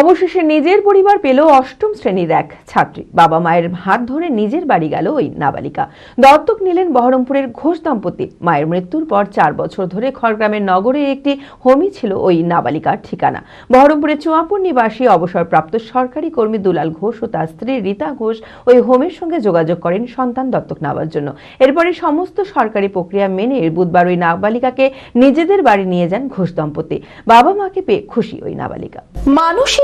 অবশেষে নিজের পরিবার পেল অষ্টম শ্রেণির এক ছাত্রী। বাবা মায়ের হাত ধরে নিজের বাড়ি গেল ওই নাবালিকা। দত্তক নিলেন বহরমপুরের ঘোষ দম্পতি। মায়ের মৃত্যুর পর চার বছর ধরে খড়গ্রামের নগরে একটি হোমই ছিল ওই নাবালিকার ঠিকানা। বহরমপুরের চুয়াপুর নিবাসী অবসরপ্রাপ্ত সরকারি কর্মী দুলাল ঘোষ ও তার স্ত্রী রীতা ঘোষ ওই হোমের সঙ্গে যোগাযোগ করেন সন্তান দত্তক নেওয়ার জন্য। এরপরে সমস্ত সরকারি প্রক্রিয়া মেনে বুধবার ওই নাবালিকাকে নিজেদের বাড়ি নিয়ে যান ঘোষ দম্পতি। বাবা মাকে পেয়ে খুশি ওই নাবালিকা। মানসিক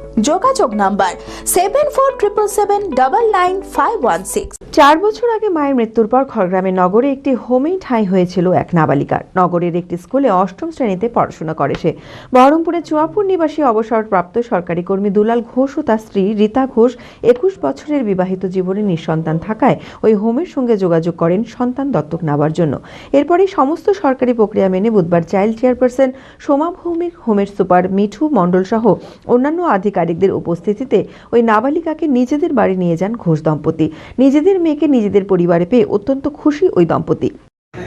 যোগাযোগ number seven four triple seven double nine five one six চার বছর আগে মায়ের মৃত্যুর পর খড়গ্রামের নগরে একটি হোমেই ঠাঁই হয়েছিল এক নাবালিকার। নগরের একটি স্কুলে অষ্টম শ্রেণীতে পড়াশোনা করে সে। বহরমপুরের চুয়াপুর নিবাসী অবসরপ্রাপ্ত সরকারি কর্মী দুলাল ঘোষ ও তার স্ত্রী রীতা ঘোষ একুশ বছরের বিবাহিত জীবনে নিঃসন্তান থাকায় ওই হোমের সঙ্গে যোগাযোগ করেন সন্তান দত্তক নেওয়ার জন্য। এরপরে সমস্ত সরকারি প্রক্রিয়া মেনে বুধবার চাইল্ড চেয়ারপারসন সোমা ভৌমিক, হোমের সুপার মিঠু মণ্ডল সহ অন্যান্য আধিকারিকদের উপস্থিতিতে ওই নাবালিকাকে নিজেদের বাড়ি নিয়ে যান ঘোষ দম্পতি। নিজেদের মেয়েকে নিজেদের পরিবারে পেয়ে অত্যন্ত খুশি ওই দম্পতি।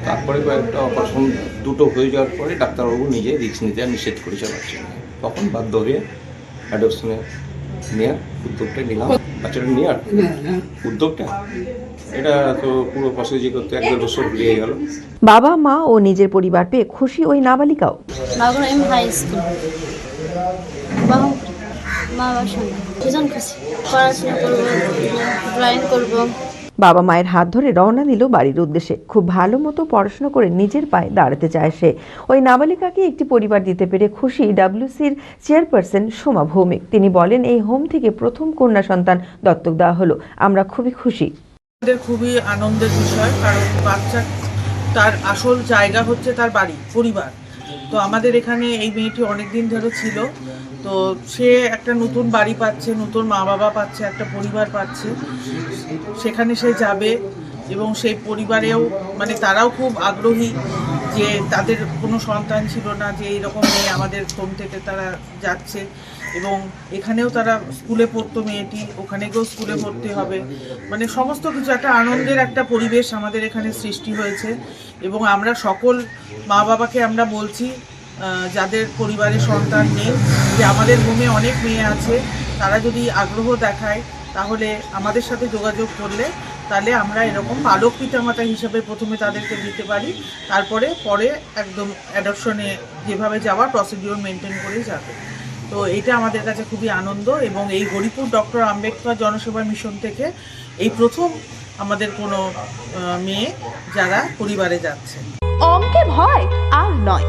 তারপরে কয়েকটা অপারেশন দুটো হয়ে যাওয়ার পরে ডাক্তারবাবু নিজে রিস্ক নিতে আর নিষেধ করে চালাচ্ছেন তখন বাধ্য হয়ে অ্যাডপশনে নেওয়ার উদ্যোগটা নিলাম। বাচ্চাটা নেওয়ার উদ্যোগটা? এটা তো পুরো প্রসেজি করতে এক দেড় বছর লেগে গেল। বাবা মা ও নিজের পরিবার পেয়ে খুশি ওই নাবালিকাও। নগরম হাই স্কুল বাহু মা বাবার সঙ্গে ভীষণ খুশি। পড়াশোনা করব ড্রয়িং করব। বাবা মায়ের হাত ধরে রওনা দিল বাড়ির উদ্দেশ্যে। খুব ভালো মতো পড়াশোনা করে নিজের পায়ে দাঁড়াতে চায় সে। ওই নাবালিকাকে একটি পরিবার দিতে পেরে খুশি ডাব্লিউসির চেয়ারপারসন সোমা ভৌমিক। তিনি বলেন এই হোম থেকে প্রথম কন্যা সন্তান দত্তক দেওয়া হলো। আমরা খুবই খুশি। আমাদের খুবই আনন্দের বিষয় কারণ বাচ্চা তার আসল জায়গা হচ্ছে তার বাড়ি পরিবার। তো আমাদের এখানে এই মেয়েটি অনেক দিন ধরে ছিল। তো সে একটা নতুন বাড়ি পাচ্ছে, নতুন মা বাবা পাচ্ছে, একটা পরিবার পাচ্ছে। সেখানে সে যাবে এবং সেই পরিবারেও মানে তারাও খুব আগ্রহী যে তাদের কোনো সন্তান ছিল না, যে এইরকম মেয়ে আমাদের হোম থেকে তারা যাচ্ছে এবং এখানেও তারা স্কুলে পড়তো মেয়েটি, ওখানে গিয়েও স্কুলে পড়তে হবে। মানে সমস্ত কিছু, একটা আনন্দের একটা পরিবেশ আমাদের এখানে সৃষ্টি হয়েছে এবং আমরা সকল মা বাবাকে আমরা বলছি যাদের পরিবারে সন্তান নেই, যে আমাদের হোমে অনেক মেয়ে আছে, তারা যদি আগ্রহ দেখায়, তাহলে আমাদের সাথে যোগাযোগ করলে, তাহলে আমরা এরকম পালক পিতামাতা হিসাবে প্রথমে তাদেরকে দিতে পারি, তারপরে পরে একদম অ্যাডপশনে যেভাবে যাওয়ার প্রসিডিওর মেনটেন করে যাবে। তো এটা আমাদের কাছে খুবই আনন্দ এবং এই হরিপুর ডক্টর আম্বেদকর জনসেবা মিশন থেকে এই প্রথম আমাদের কোনো মেয়ে যারা পরিবারে যাচ্ছে। অঙ্কে ভয় আর নয়।